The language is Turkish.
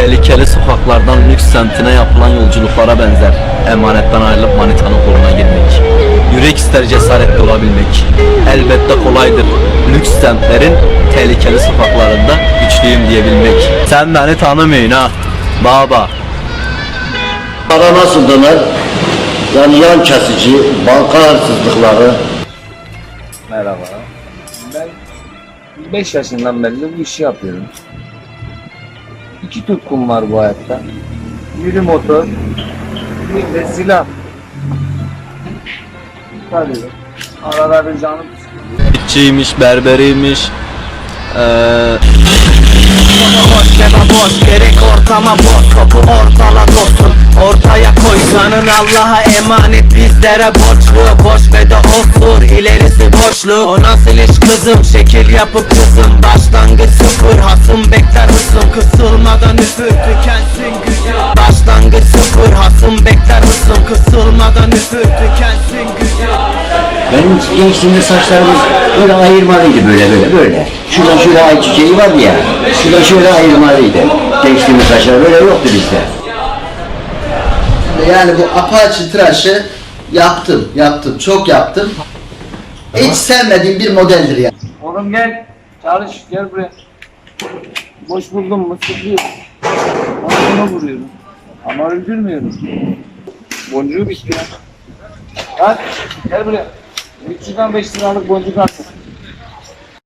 tehlikeli sokaklardan lüks semtine yapılan yolculuklara benzer. Emanetten ayrılıp manitanın koluna girmek. Yürek ister cesaretli olabilmek. Elbette kolaydır. Lüks semtlerin tehlikeli sokaklarında güçlüyüm diyebilmek. Sen beni tanımıyorsun ha. Baba. Para nasıl döner? Yani yan kesici, banka hırsızlıkları, Merhaba. Ben 5 yaşından beri bu işi yapıyorum. İki tutkum var bu hayatta. Biri motor, bir de silah. Tabii. Arada bir canım İtçiymiş, berberiymiş. Eee Boş boş gerek ortama boş dostum Ortaya koy canın Allah'a emanet bizlere borçlu Boş ve de osur ilerisi boşluk O nasıl iş kızım şekil yapıp kızım Başlangıç sıfır hasım bekler hısım Kısılmadan üfür tükensin gücü Başlangıç sıfır hasım bekler hısım Kısılmadan üfür tükensin gücü Benim gençliğimde saçlarımız böyle ayırmalıydı böyle böyle böyle. Şurada şöyle ay çiçeği vardı ya. Şurada şöyle ayırmalıydı. Gençliğimin saçları böyle yoktu bizde. Yani bu Apache tıraşı yaptım, yaptım, çok yaptım. Hiç sevmediğim bir modeldir yani. Oğlum gel. Çalış gel buraya. Boş buldum sıkıyorum. Ağzına vuruyorum. Ama öldürmüyorum. Boncuğu bitti ya. Hadi gel buraya. 3'den 5 liralık boncuk attım.